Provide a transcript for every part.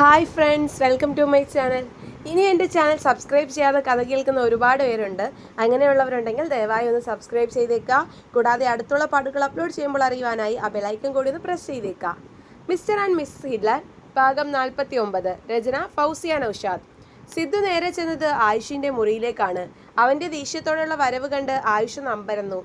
Hi friends welcome to my channel ഇനി എന്റെ channel subscribe ചെയ്യാതെ കഥ കേൾക്കുന്ന ഒരുപാട് പേരുണ്ട്. അങ്ങനെയുള്ളവരുണ്ടെങ്കിൽ ദയവായി ഒന്ന് സബ്സ്ക്രൈബ് ചെയ്തേക്കുക. കൂടാതെ അടുത്തുള്ള പാട്ടുകൾ അപ്ലോഡ് ചെയ്യുമ്പോൾ അറിയുവാനായി ആ ബെലൈക്കൻ കൂടി ഒന്ന് പ്രസ് ചെയ്തേക്കുക. മിസ്റ്റർ ആൻഡ് മിസ് ഹിഡ്ലർ ഭാഗം നാൽപ്പത്തി ഒമ്പത് രചന ഫൗസിയ നൌഷാദ്. സിദ്ധു നേരെ ചെന്നത് ആയുഷിന്റെ മുറിയിലേക്കാണ്. അവന്റെ ദേഷ്യത്തോടുള്ള വരവ് കണ്ട് ആയുഷ് നമ്പരന്നു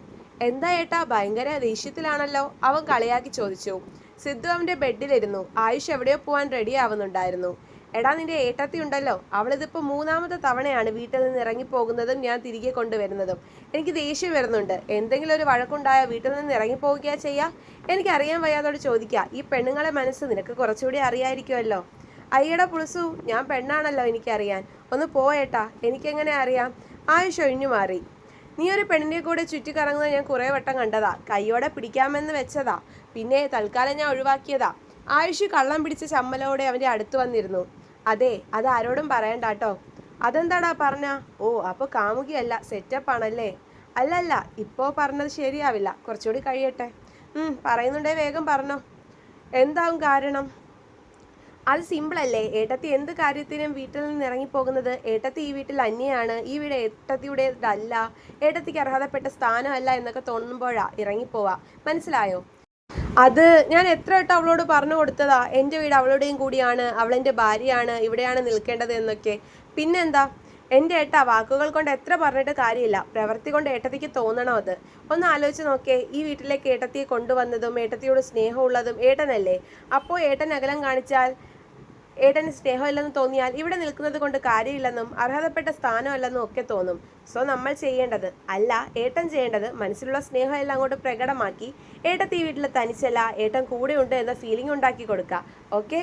എന്താ ഏട്ടാ ഭയങ്കര ദേഷ്യത്തിലാണല്ലോ? അവൻ കളിയാക്കി ചോദിച്ചു. സിദ്ധു അവന്റെ ബെഡിലിരുന്നു. ആയുഷ് എവിടെയോ പോവാൻ റെഡി ആവുന്നുണ്ടായിരുന്നു. എടാ നിന്റെ ഏട്ടത്തി ഉണ്ടല്ലോ. അവളിതിപ്പോൾ മൂന്നാമത്തെ തവണയാണ് വീട്ടിൽ നിന്ന് ഇറങ്ങിപ്പോകുന്നതും ഞാൻ തിരികെ കൊണ്ടുവരുന്നതും. എനിക്ക് ദേഷ്യം വരുന്നുണ്ട്. എന്തെങ്കിലും ഒരു വഴക്കുണ്ടായ വീട്ടിൽ നിന്ന് ഇറങ്ങിപ്പോവുകയാ ചെയ്യാം? എനിക്ക് അറിയാൻ വയ്യാതോട് ചോദിക്കുക ഈ പെണ്ണുങ്ങളെ മനസ്സ് നിനക്ക് കുറച്ചുകൂടി അറിയായിരിക്കുമല്ലോ. അയ്യട പുളിസു ഞാൻ പെണ്ണാണല്ലോ എനിക്കറിയാൻ. ഒന്ന് പോയേട്ടാ. എനിക്കെങ്ങനെ അറിയാം? ആയുഷ് ഒഴിഞ്ഞു മാറി. നീ ഒരു പെണ്ണിന്റെ കൂടെ ചുറ്റിക്കറങ്ങുന്നത് ഞാൻ കുറേ വട്ടം കണ്ടതാ. കൈയോടെ പിടിക്കാമെന്ന് വെച്ചതാ. പിന്നെ തൽക്കാലം ഞാൻ ഒഴിവാക്കിയതാ. ആയുഷ് കള്ളം പിടിച്ച ചമ്മലോടെ അവന്റെ അടുത്ത് വന്നിരുന്നു. അതെ അത് ആരോടും പറയണ്ട കേട്ടോ അതെന്താടാ പറഞ്ഞ? ഓ അപ്പോൾ കാമുകിയല്ല സെറ്റപ്പ് ആണല്ലേ? അല്ലല്ല ഇപ്പോൾ പറഞ്ഞത് ശരിയാവില്ല. കുറച്ചുകൂടി കഴിയട്ടെ. ഉം പറയുന്നുണ്ടേ വേഗം പറഞ്ഞോ. എന്താവും കാരണം? അത് സിമ്പിൾ അല്ലേ? ഏട്ടത്തി എന്ത് കാര്യത്തിനും വീട്ടിൽ നിന്ന് ഇറങ്ങിപ്പോകുന്നത് ഏട്ടത്തി ഈ വീട്ടിൽ അന്യയാണ് ഈ വീട് ഏട്ടത്തിയുടേതല്ല ഏട്ടത്തിക്ക് അർഹതപ്പെട്ട സ്ഥാനമല്ല എന്നൊക്കെ തോന്നുമ്പോഴാ ഇറങ്ങിപ്പോവാ. മനസ്സിലായോ? അത് ഞാൻ എത്ര വട്ടം അവളോട് പറഞ്ഞു കൊടുത്തതാ. എന്റെ വീട് അവളുടെയും കൂടിയാണ് അവളെന്റെ ഭാര്യയാണ് ഇവിടെയാണ് നിൽക്കേണ്ടത് എന്നൊക്കെ. പിന്നെന്താ? എന്റെ ഏട്ട വാക്കുകൾ കൊണ്ട് എത്ര പറഞ്ഞിട്ട് കാര്യമില്ല. പ്രവൃത്തി കൊണ്ട് ഏട്ടത്തിക്ക് തോന്നണം അത്? ഒന്ന് ആലോചിച്ച് നോക്കേ. ഈ വീട്ടിലേക്ക് ഏട്ടത്തിയെ കൊണ്ടുവന്നതും ഏട്ടത്തിയോട് സ്നേഹമുള്ളതും ഏട്ടനല്ലേ? അപ്പോൾ ഏട്ടൻ അകലം കാണിച്ചാൽ ഏട്ടന് സ്നേഹമില്ലെന്ന് തോന്നിയാൽ ഇവിടെ നിൽക്കുന്നത് കൊണ്ട് കാര്യമില്ലെന്നും അർഹതപ്പെട്ട സ്ഥാനമല്ലെന്നും ഒക്കെ തോന്നും. സോ നമ്മൾ ചെയ്യേണ്ടത് അല്ല ഏട്ടൻ ചെയ്യേണ്ടത് മനസ്സിലുള്ള സ്നേഹം എല്ലാം അങ്ങോട്ട് പ്രകടമാക്കി ഏട്ടത്തി വീട്ടിൽ തനിച്ചല്ല ഏട്ടൻ കൂടെയുണ്ട് എന്ന ഫീലിംഗ് ഉണ്ടാക്കി കൊടുക്കുക ഓക്കെ?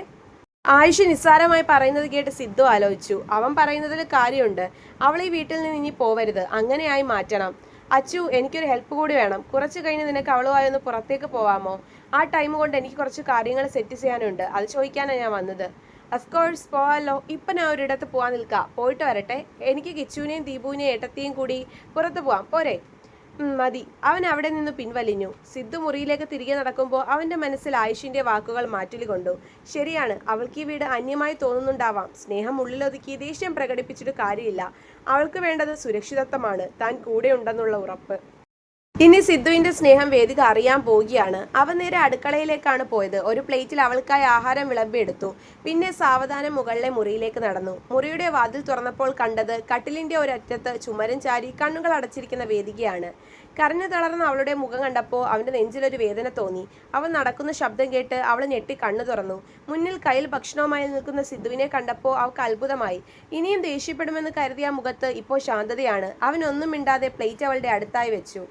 ആയുഷ് നിസ്സാരമായി പറയുന്നത് കേട്ട് സിദ്ധു ആലോചിച്ചു. അവൻ പറയുന്നതിൽ കാര്യമുണ്ട്. അവൾ ഈ വീട്ടിൽ നിന്ന് ഇനി പോവരുത്. അങ്ങനെയായി മാറ്റണം. അച്ചു എനിക്കൊരു ഹെൽപ്പ് കൂടി വേണം. കുറച്ച് കഴിഞ്ഞ് നിനക്ക് അവളുമായി ഒന്ന് പുറത്തേക്ക് പോവാമോ? ആ ടൈം കൊണ്ട് എനിക്ക് കുറച്ച് കാര്യങ്ങൾ സെറ്റ് ചെയ്യാനുണ്ട്. അത് ചോദിക്കാനാണ് ഞാൻ വന്നത്. അഫ്കോഴ്സ് പോവാലോ. ഇപ്പം ഞാൻ ഒരിടത്ത് പോകാൻ നിൽക്കാം. പോയിട്ട് വരട്ടെ. എനിക്ക് കിച്ചുവിനെയും ദീപുവിനെയും ഏട്ടത്തെയും കൂടി പുറത്ത് പോവാം. പോരെ? മതി. അവൻ അവിടെ നിന്ന് പിൻവലിഞ്ഞു. സിദ്ധു മുറിയിലേക്ക് തിരികെ നടക്കുമ്പോൾ അവന്റെ മനസ്സിൽ ആയുഷിന്റെ വാക്കുകൾ മാറ്റിൽ കൊണ്ടു. ശരിയാണ്. അവൾക്ക് ഈ വീട് അന്യമായി തോന്നുന്നുണ്ടാവാം. സ്നേഹം ഉള്ളിലൊതുക്കി ദേഷ്യം പ്രകടിപ്പിച്ചിട്ട് കാര്യമില്ല. അവൾക്ക് വേണ്ടത് സുരക്ഷിതത്വമാണ്. താൻ കൂടെ ഉണ്ടെന്നുള്ള ഉറപ്പ്. ഇനി സിദ്ധുവിന്റെ സ്നേഹം വേദിക അറിയാൻ പോവുകയാണ്. അവൻ നേരെ അടുക്കളയിലേക്കാണ് പോയത്. ഒരു പ്ലേറ്റിൽ അവൾക്കായി ആഹാരം വിളമ്പിയെടുത്തു. പിന്നെ സാവധാനം മുകളിലെ മുറിയിലേക്ക് നടന്നു. മുറിയുടെ വാതിൽ തുറന്നപ്പോൾ കണ്ടത് കട്ടിലിന്റെ ഒരറ്റത്ത് ചുമരം ചാരി കണ്ണുകൾ അടച്ചിരിക്കുന്ന വേദികയാണ്. കരഞ്ഞു തളർന്ന അവളുടെ മുഖം കണ്ടപ്പോൾ അവന്റെ നെഞ്ചിലൊരു വേദന തോന്നി. അവൻ നടക്കുന്ന ശബ്ദം കേട്ട് അവൾ ഞെട്ടി കണ്ണു തുറന്നു. മുന്നിൽ കയ്യിൽ ഭക്ഷണവുമായി നിൽക്കുന്ന സിദ്ധുവിനെ കണ്ടപ്പോൾ അവൾക്ക് അത്ഭുതമായി. ഇനിയും ദേഷ്യപ്പെടുമെന്ന് കരുതിയ മുഖത്ത് ഇപ്പോൾ ശാന്തതയാണ്. അവനൊന്നും മിണ്ടാതെ പ്ലേറ്റ് അവളുടെ അടുത്തായി വെച്ചു.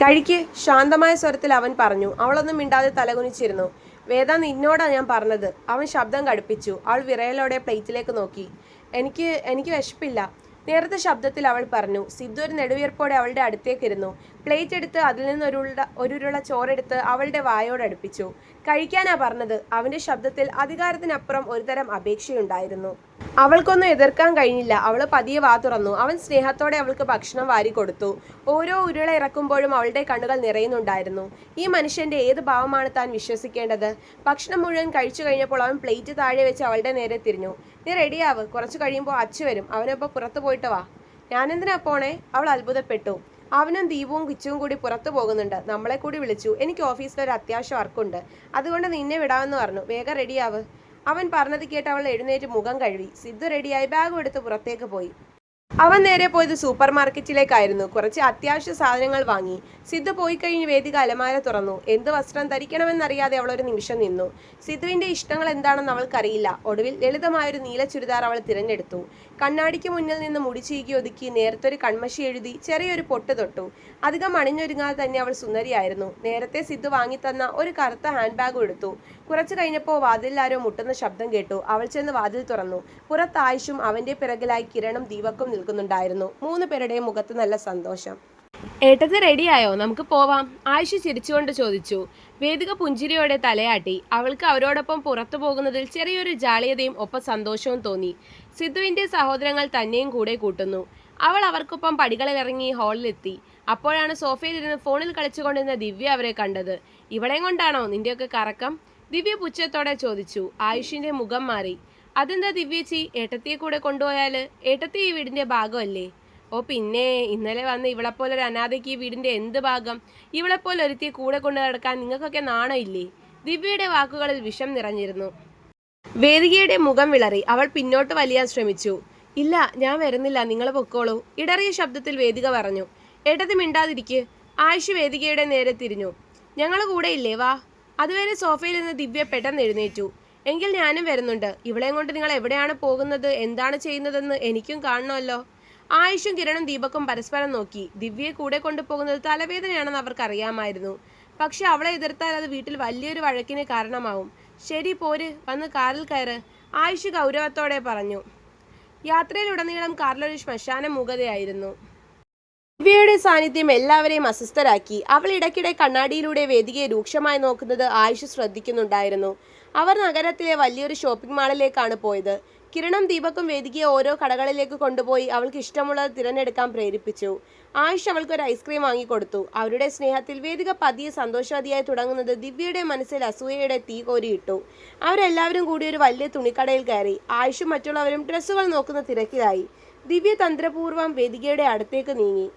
കഴിക്ക് ശാന്തമായ സ്വരത്തിൽ അവൻ പറഞ്ഞു അവളൊന്നും മിണ്ടാതെ തലകുനിച്ചിരുന്നു. വേദ നിന്നോടാ ഞാൻ പറഞ്ഞത്. അവൻ ശബ്ദം കടുപ്പിച്ചു. അവൾ വിറയലോടെ പ്ലേറ്റിലേക്ക് നോക്കി. എനിക്ക് എനിക്ക് വിശപ്പില്ല. നേരത്തെ ശബ്ദത്തിൽ അവൾ പറഞ്ഞു സിദ്ധു ഒരു നെടുവീർപ്പോടെ അവളുടെ അടുത്തേക്ക് ഇരുന്നു പ്ലേറ്റ് എടുത്ത് അതിൽ നിന്ന് ഒരു ഉരുള ഒരു ഉരുള ചോറെടുത്ത് അവളുടെ വായോട് അടുപ്പിച്ചു. കഴിക്കാനാ പറഞ്ഞത്. അവന്റെ ശബ്ദത്തിൽ അധികാരത്തിനപ്പുറം ഒരുതരം അപേക്ഷയുണ്ടായിരുന്നു. അവൾക്കൊന്നും എതിർക്കാൻ കഴിഞ്ഞില്ല. അവൾ പതിയെ വാ തുറന്നു. അവൻ സ്നേഹത്തോടെ അവൾക്ക് ഭക്ഷണം വാരി കൊടുത്തു. ഓരോ ഉരുള ഇറക്കുമ്പോഴും അവളുടെ കണ്ണുകൾ നിറയുന്നുണ്ടായിരുന്നു. ഈ മനുഷ്യന്റെ ഏത് ഭാവമാണ് താൻ വിശ്വസിക്കേണ്ടത്? ഭക്ഷണം മുഴുവൻ കഴിച്ചു കഴിഞ്ഞപ്പോൾ അവൻ പ്ലേറ്റ് താഴെ വെച്ച് അവളുടെ നേരെ തിരിഞ്ഞു. നീ റെഡിയാവ്. കുറച്ച് കഴിയുമ്പോൾ അച്ചു വരും. അവനൊപ്പം പുറത്തു പോയിട്ട് വാ. ഞാനെന്തിനാ പോണേ? അവൾ അത്ഭുതപ്പെട്ടു. അവനും ദീപവും കിച്ചുവും കൂടി പുറത്തു പോകുന്നുണ്ട്. നമ്മളെ കൂടി വിളിച്ചു. എനിക്ക് ഓഫീസിലൊരു അത്യാവശ്യ വർക്കുണ്ട്. അതുകൊണ്ട് നിന്നെ വിടാമെന്ന് പറഞ്ഞു. വേഗം റെഡിയാവ്. അവൻ പറഞ്ഞത് കേട്ട് അവൾ എഴുന്നേറ്റ് മുഖം കഴുകി. സിദ്ധു റെഡിയായി ബാഗും എടുത്ത് പുറത്തേക്ക് പോയി. അവൻ നേരെ പോയത് സൂപ്പർ മാർക്കറ്റിലേക്കായിരുന്നു കുറച്ച് അത്യാവശ്യ സാധനങ്ങൾ വാങ്ങി. സിദ്ധു പോയി കഴിഞ്ഞ് വേദിക അലമാര തുറന്നു. എന്ത് വസ്ത്രം ധരിക്കണമെന്നറിയാതെ അവൾ ഒരു നിമിഷം നിന്നു. സിദ്ധുവിന്റെ ഇഷ്ടങ്ങൾ എന്താണെന്ന് അവൾക്കറിയില്ല. ഒടുവിൽ ലളിതമായൊരു നീല ചുരിദാർ അവൾ തിരഞ്ഞെടുത്തു. കണ്ണാടിക്ക് മുന്നിൽ നിന്ന് മുടി ചീകി ഒതുക്കി നേരത്തൊരു കൺമഷി എഴുതി ചെറിയൊരു പൊട്ട് തൊട്ടു. അധികം അണിഞ്ഞൊരുങ്ങാതെ തന്നെ അവൾ സുന്ദരിയായിരുന്നു. നേരത്തെ സിദ്ധു വാങ്ങിത്തന്ന ഒരു കറുത്ത ഹാൻഡ് ബാഗ് എടുത്തു. കുറച്ചു കഴിഞ്ഞപ്പോൾ വാതിലിലാരോ മുട്ടുന്ന ശബ്ദം കേട്ടു. അവൾ ചെന്ന് വാതിൽ തുറന്നു. പുറത്ത് ആയുഷും അവന്റെ പിറകിലായി കിരണും ദീപക്കും നിൽക്കുന്നുണ്ടായിരുന്നു. മൂന്ന് പേരുടെയും മുഖത്ത് നല്ല സന്തോഷം. ഏട്ടത്ത് റെഡിയായോ നമുക്ക് പോവാം. ആയിഷ ചിരിച്ചുകൊണ്ട് ചോദിച്ചു. വേദിക പുഞ്ചിരിയോടെ തലയാട്ടി. അവൾക്ക് അവരോടൊപ്പം പുറത്തു പോകുന്നതിൽ ചെറിയൊരു ജാളിയതയും ഒപ്പം സന്തോഷവും തോന്നി. സിദ്ധുവിന്റെ സഹോദരങ്ങൾ തന്നെയും കൂടെ കൂട്ടുന്നു. അവൾ അവർക്കൊപ്പം പടികളിൽ ഇറങ്ങി ഹാളിലെത്തി അപ്പോഴാണ് സോഫയിലിരുന്ന് ഫോണിൽ കളിച്ചുകൊണ്ടിരുന്ന ദിവ്യ അവരെ കണ്ടത്. ഇവളെയും കൊണ്ടാണോ നിന്റെയൊക്കെ കറക്കം? ദിവ്യ പുച്ഛത്തോടെ ചോദിച്ചു. ആയുഷിന്റെ മുഖം മാറി. അതെന്താ ദിവ്യേച്ചി? ഏട്ടത്തിയെ കൂടെ കൊണ്ടുപോയാൽ ഏട്ടത്തി ഈ വീടിന്റെ ഭാഗമല്ലേ? ഓ പിന്നെ ഇന്നലെ വന്ന് ഇവളെപ്പോലെ ഒരു അനാഥയ്ക്ക് ഈ വീടിന്റെ എന്ത് ഭാഗം? ഇവളെപ്പോലെ ഒരുത്തിയെ കൂടെ കൊണ്ടു നടക്കാൻ നിങ്ങൾക്കൊക്കെ നാണമില്ലേ? ദിവ്യയുടെ വാക്കുകളിൽ വിഷം നിറഞ്ഞിരുന്നു. വേദികയുടെ മുഖം വിളറി. അവൾ പിന്നോട്ട് വലിയാൻ ശ്രമിച്ചു. ഇല്ല ഞാൻ വരുന്നില്ല. നിങ്ങൾ പൊക്കോളൂ. ഇടറിയ ശബ്ദത്തിൽ വേദിക പറഞ്ഞു. ഏട്ടത്തി മിണ്ടാതിരിക്ക്. ആയുഷ് വേദികയുടെ നേരെ തിരിഞ്ഞു. ഞങ്ങൾ കൂടെ ഇല്ലേ വാ. അതുവരെ സോഫയിൽ നിന്ന് ദിവ്യ പെട്ടെന്ന് എഴുന്നേറ്റു. എങ്കിൽ ഞാനും വരുന്നുണ്ട്. ഇവളെയും കൊണ്ട് നിങ്ങൾ എവിടെയാണ് പോകുന്നത്? എന്താണ് ചെയ്യുന്നതെന്ന് എനിക്കും കാണണമല്ലോ. ആയിഷും കിരണും ദീപക്കും പരസ്പരം നോക്കി. ദിവ്യയെ കൂടെ കൊണ്ടുപോകുന്നത് തലവേദനയാണെന്ന് അവർക്ക് അറിയാമായിരുന്നു പക്ഷെ അവളെ എതിർത്താൽ അത് വീട്ടിൽ വലിയൊരു വഴക്കിന് കാരണമാവും. ശരി പോര് വന്ന് കാറിൽ കയറ് ആയുഷ് ഗൗരവത്തോടെ പറഞ്ഞു. യാത്രയിലുടനീളം കാറിലൊരു ശ്മശാന മൂകതയായിരുന്നു. ദിവ്യയുടെ സാന്നിധ്യം എല്ലാവരെയും അസ്വസ്ഥരാക്കി. അവൾ ഇടയ്ക്കിടെ കണ്ണാടിയിലൂടെ വേദികയെ രൂക്ഷമായി നോക്കുന്നത് ആയുഷ് ശ്രദ്ധിക്കുന്നുണ്ടായിരുന്നു. അവർ നഗരത്തിലെ വലിയൊരു ഷോപ്പിംഗ് മാളിലേക്കാണ് പോയത്. കിരണം ദീപക്കും വേദികയെ ഓരോ കടകളിലേക്ക് കൊണ്ടുപോയി അവൾക്ക് ഇഷ്ടമുള്ളത് തിരഞ്ഞെടുക്കാൻ പ്രേരിപ്പിച്ചു. ആയിഷ് അവൾക്ക് ഒരു ഐസ്ക്രീം വാങ്ങിക്കൊടുത്തു. അവരുടെ സ്നേഹത്തിൽ വേദിക പതിയെ സന്തോഷവതിയായി തുടങ്ങുന്നത് ദിവ്യയുടെ മനസ്സിൽ അസൂയയുടെ തീ കോരിയിട്ടു. അവരെല്ലാവരും കൂടി ഒരു വലിയ തുണിക്കടയിൽ കയറി. ആയിഷും മറ്റുള്ളവരും ഡ്രസ്സുകൾ നോക്കുന്ന തിരക്കിലായി. ദിവ്യ തന്ത്രപൂർവം വേദികയുടെ അടുത്തേക്ക് നീങ്ങി.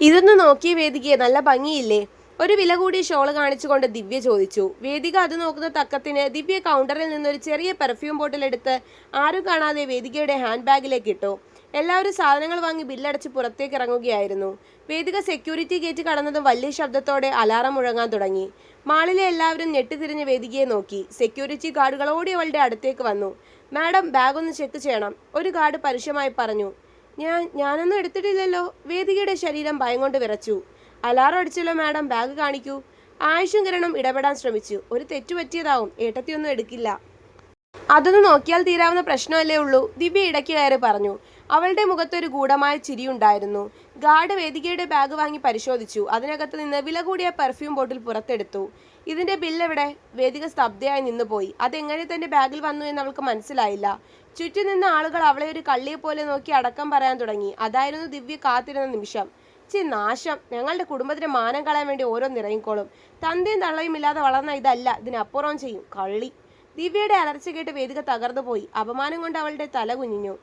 ഇതൊന്ന് നോക്കിയ വേദികയെ നല്ല ഭംഗിയില്ലേ? ഒരു വില കൂടിയ ഷോൾ കാണിച്ചുകൊണ്ട് ദിവ്യ ചോദിച്ചു. വേദിക അത് നോക്കുന്ന തക്കത്തിന് ദിവ്യ കൗണ്ടറിൽ നിന്നൊരു ചെറിയ പെർഫ്യൂം ബോട്ടിൽ എടുത്ത് ആരും കാണാതെ വേദികയുടെ ഹാൻഡ് ബാഗിലേക്ക് ഇട്ടു. എല്ലാവരും സാധനങ്ങൾ വാങ്ങി ബില്ലടച്ച് പുറത്തേക്ക് ഇറങ്ങുകയായിരുന്നു. വേദിക സെക്യൂരിറ്റി ഗേറ്റ് കടന്നതും വലിയ ശബ്ദത്തോടെ അലാറം മുഴങ്ങാൻ തുടങ്ങി. മാളിലെ എല്ലാവരും ഞെട്ടിതിരിഞ്ഞ് വേദികയെ നോക്കി. സെക്യൂരിറ്റി ഗാർഡുകൾ ഓടി അവളുടെ അടുത്തേക്ക് വന്നു. മാഡം ബാഗ് ഒന്ന് ചെക്ക് ചെയ്യണം. ഒരു ഗാർഡ് പരുഷമായി പറഞ്ഞു. ഞാൻ ഞാനൊന്നും എടുത്തിട്ടില്ലല്ലോ. വേദികയുടെ ശരീരം ഭയം കൊണ്ട് വിറച്ചു. Alarm അടിച്ചല്ലോ madam. ബാഗ് കാണിക്കൂ. ആയുഷും കിരണും ഇടപെടാൻ ശ്രമിച്ചു. ഒരു തെറ്റു പറ്റിയതാവും. ഏട്ടത്തിയൊന്നും എടുക്കില്ല. അതൊന്ന് നോക്കിയാൽ തീരാവുന്ന പ്രശ്നമല്ലേ ഉള്ളൂ ദിവ്യ ഇടയ്ക്ക് കയറി പറഞ്ഞു. അവളുടെ മുഖത്തൊരു ഗൂഢമായ ചിരിയുണ്ടായിരുന്നു. ഗാർഡ് വേദികയുടെ ബാഗ് വാങ്ങി പരിശോധിച്ചു. അതിനകത്ത് നിന്ന് വില കൂടിയ പെർഫ്യൂം ബോട്ടിൽ പുറത്തെടുത്തു. ഇതിന്റെ ബില്ലെവിടെ വേദിക സ്തബ്ധയായി നിന്നുപോയി. അതെങ്ങനെ തന്റെ ബാഗിൽ വന്നു എന്ന് അവൾക്ക് മനസ്സിലായില്ല. ചുറ്റും നിന്ന ആളുകൾ അവളെ ഒരു കള്ളിയെ പോലെ നോക്കി അടക്കം പറയാൻ തുടങ്ങി. അതായിരുന്നു ദിവ്യ കാത്തിരുന്ന നിമിഷം. ചി നാശം. ഞങ്ങളുടെ കുടുംബത്തിന് മാനം കളയാൻ വേണ്ടി ഓരോ നിറയിക്കോളും തന്തയും തള്ളയും ഇല്ലാതെ വളർന്ന ഇതല്ല ഇതിനപ്പുറം ചെയ്യും. കള്ളി. ദിവ്യയുടെ അലർച്ച കേട്ട് വേദിക തകർന്നു പോയി. അപമാനം കൊണ്ട് അവളുടെ തല കുഞ്ഞിഞ്ഞു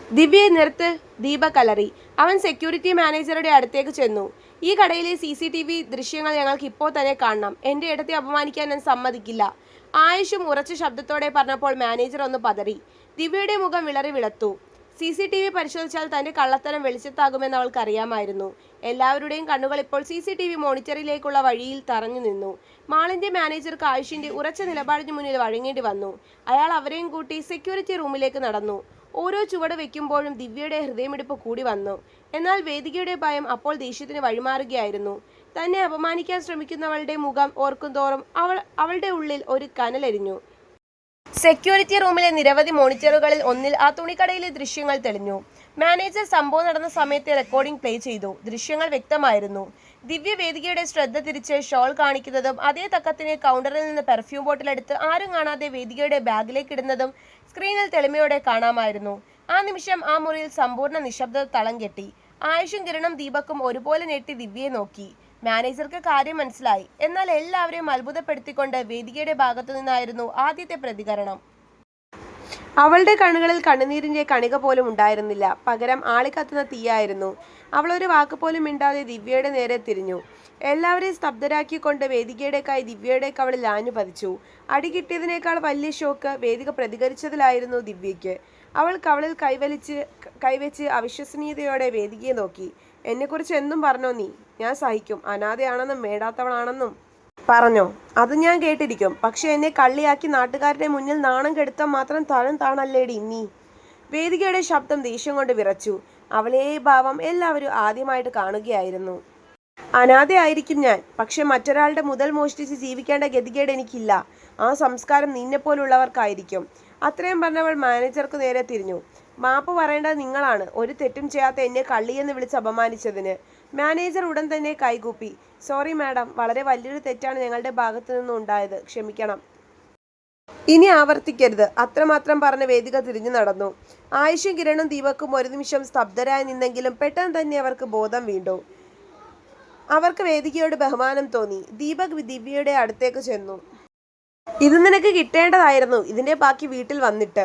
ദിവ്യയെ നിർത്ത് ദീപ കലറി. അവൻ സെക്യൂരിറ്റി മാനേജറുടെ അടുത്തേക്ക് ചെന്നു. ഈ കടയിലെ സി സി ടി വി ദൃശ്യങ്ങൾ ഞങ്ങൾക്ക് ഇപ്പോൾ തന്നെ കാണണം. എന്റെ ഇടത്തെ അപമാനിക്കാൻ ഞാൻ സമ്മതിക്കില്ല. ആയുഷും ഉറച്ച ശബ്ദത്തോടെ പറഞ്ഞപ്പോൾ മാനേജർ ഒന്ന് പതറി. ദിവ്യയുടെ മുഖം വിളറി വിളത്തു സി സി ടി വി പരിശോധിച്ചാൽ തന്റെ കള്ളത്തരം വെളിച്ചത്താകുമെന്ന് അവൾക്ക് അറിയാമായിരുന്നു എല്ലാവരുടെയും കണ്ണുകൾ ഇപ്പോൾ സി സി ടി വി മോണിറ്ററിലേക്കുള്ള വഴിയിൽ തറഞ്ഞു നിന്നു. മാളിന്റെ മാനേജർക്ക് ആയുഷിന്റെ ഉറച്ച നിലപാടിന് മുന്നിൽ വഴങ്ങേണ്ടി വന്നു. അയാൾ അവരെയും കൂട്ടി സെക്യൂരിറ്റി റൂമിലേക്ക് നടന്നു. ഓരോ ചുവട് വെക്കുമ്പോഴും ദിവ്യയുടെ ഹൃദയമിടിപ്പ് കൂടി വന്നു. എന്നാൽ വേദികയുടെ ഭയം അപ്പോൾ ദേഷ്യത്തിന് വഴിമാറുകയായിരുന്നു. തന്നെ അപമാനിക്കാൻ ശ്രമിക്കുന്നവളുടെ മുഖം ഓർക്കുന്തോറും അവൾ അവളുടെ ഉള്ളിൽ ഒരു കനലെരിഞ്ഞു. സെക്യൂരിറ്റി റൂമിലെ നിരവധി മോണിറ്ററുകളിൽ ഒന്നിൽ ആ തുണിക്കടയിലെ ദൃശ്യങ്ങൾ തെളിഞ്ഞു. മാനേജർ സംഭവം നടന്ന സമയത്തെ റെക്കോർഡിംഗ് പ്ലേ ചെയ്തു. ദൃശ്യങ്ങൾ വ്യക്തമായിരുന്നു. ദിവ്യ വേദികയുടെ ശ്രദ്ധ തിരിച്ച് ഷോൾ കാണിക്കുന്നതും അതേ തക്കത്തിന് കൗണ്ടറിൽ നിന്ന് പെർഫ്യൂം ബോട്ടിലെടുത്ത് ആരും കാണാതെ വേദികയുടെ ബാഗിലേക്ക് ഇടുന്നതും സ്ക്രീനിൽ തെളിമയോടെ കാണാമായിരുന്നു. ആ നിമിഷം ആ മുറിയിൽ സമ്പൂർണ നിശബ്ദത തളം കെട്ടി. ആയുഷും കിരണും ദീപക്കും ഒരുപോലെ ഞെട്ടി ദിവ്യയെ നോക്കി. മാനേജർക്ക് കാര്യം മനസ്സിലായി. എന്നാൽ എല്ലാവരെയും അത്ഭുതപ്പെടുത്തിക്കൊണ്ട് വേദികയുടെ ഭാഗത്തു നിന്നായിരുന്നു ആദ്യത്തെ പ്രതികരണം. അവളുടെ കണ്ണുകളിൽ കണ്ണുനീരിന്റെ കണിക പോലും ഉണ്ടായിരുന്നില്ല. പകരം ആളിക്കത്തുന്ന തീയായിരുന്നു. അവൾ ഒരു വാക്ക് പോലും മിണ്ടാതെ ദിവ്യയുടെ നേരെ തിരിഞ്ഞു. എല്ലാവരെയും സ്തബ്ധരാക്കിക്കൊണ്ട് വേദികയുടെ കൈ ദിവ്യയുടെ കവളിൽ ആഞ്ഞു പതിച്ചു. അടി കിട്ടിയതിനേക്കാൾ വലിയ ഷോക്ക് വേദിക പ്രതികരിച്ചതിലായിരുന്നു ദിവ്യയ്ക്ക്. അവൾ കവളിൽ കൈവലിച്ച് കൈവച്ച് അവിശ്വസനീയതയോടെ വേദികയെ നോക്കി. എന്നെക്കുറിച്ച് എന്നും പറഞ്ഞോ നീ? ഞാൻ സഹിക്കും. അനാഥയാണെന്നും മേടാത്തവളാണെന്നും പറഞ്ഞോ? അത് ഞാൻ കേട്ടിരിക്കും. പക്ഷെ എന്നെ കള്ളിയാക്കി നാട്ടുകാരുടെ മുന്നിൽ നാണം കെടുത്താൻ മാത്രം തഴം താണല്ലേടി നീ? വേദികയുടെ ശബ്ദം ദേഷ്യം കൊണ്ട് വിറച്ചു. അവളേ ഭാവം എല്ലാവരും ആദ്യമായിട്ട് കാണുകയായിരുന്നു. അനാഥയായിരിക്കും ഞാൻ. പക്ഷെ മറ്റൊരാളുടെ മുതൽ മോഷ്ടിച്ച് ജീവിക്കേണ്ട ഗതികേട് എനിക്കില്ല. ആ സംസ്കാരം നിന്നെപ്പോലുള്ളവർക്കായിരിക്കും. അത്രയും പറഞ്ഞവൾ മാനേജർക്ക് നേരെ തിരിഞ്ഞു. മാപ്പ് പറയേണ്ടത് നിങ്ങളാണ്. ഒരു തെറ്റും ചെയ്യാത്ത എന്നെ കള്ളിയെന്ന് വിളിച്ച് അപമാനിച്ചതിന്. മാനേജർ ഉടൻ തന്നെ കൈകൂപ്പി. സോറി മാഡം വളരെ വലിയൊരു തെറ്റാണ് ഞങ്ങളുടെ ഭാഗത്തു നിന്നും ഉണ്ടായത്. ക്ഷമിക്കണം. ഇനി ആവർത്തിക്കരുത്. അത്രമാത്രം പറഞ്ഞ വേദിക തിരിഞ്ഞു നടന്നു. ആയുഷും കിരണും ദീപക്കും ഒരു നിമിഷം സ്തബ്ധരായി നിന്നെങ്കിലും പെട്ടെന്ന് തന്നെ അവർക്ക് ബോധം വീണ്ടു. അവർക്ക് വേദികയോട് ബഹുമാനം തോന്നി. ദീപക് ദിവ്യയുടെ അടുത്തേക്ക് ചെന്നു. ഇത് നിനക്ക് കിട്ടേണ്ടതായിരുന്നു. ഇതിന്റെ ബാക്കി വീട്ടിൽ വന്നിട്ട്.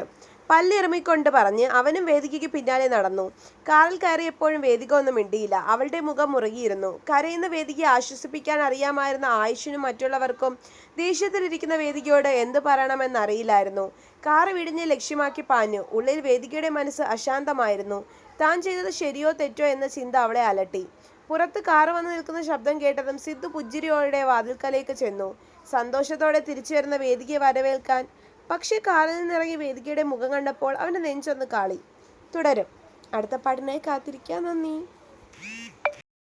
പല്ലിറുമിക്കൊണ്ട് പറഞ്ഞ് അവനും വേദികയ്ക്ക് പിന്നാലെ നടന്നു. കാറിൽ കയറിയപ്പോഴും വേദിക ഒന്നും മിണ്ടിയില്ല. അവളുടെ മുഖം മുറുകിയിരുന്നു. കരയുന്ന വേദികയെ ആശ്വസിപ്പിക്കാൻ അറിയാമായിരുന്ന ആയുഷിനും മറ്റുള്ളവർക്കും ദേഷ്യത്തിലിരിക്കുന്ന വേദികയോട് എന്ത് പറയണമെന്നറിയില്ലായിരുന്നു. കാറ് വിടിഞ്ഞ് ലക്ഷ്യമാക്കി പാഞ്ഞു. ഉള്ളിൽ വേദികയുടെ മനസ്സ് അശാന്തമായിരുന്നു. താൻ ചെയ്തത് ശരിയോ തെറ്റോ എന്ന ചിന്ത അവളെ അലട്ടി. പുറത്ത് കാറ് വന്ന് നിൽക്കുന്ന ശബ്ദം കേട്ടതും സിദ്ധു പുഞ്ചിരിയോടെ വാതിൽക്കലേക്ക് ചെന്നു. സന്തോഷത്തോടെ തിരിച്ചു വരുന്ന വേദികയെ വരവേൽക്കാൻ പക്ഷേ കാറിൽ നിന്നിറങ്ങി വേദികയുടെ മുഖം കണ്ടപ്പോൾ അവന്റെ നെഞ്ചൊന്ന് കാളി. തുടരും. അടുത്ത പാട്ടിനായി കാത്തിരിക്കാൻ നന്ദി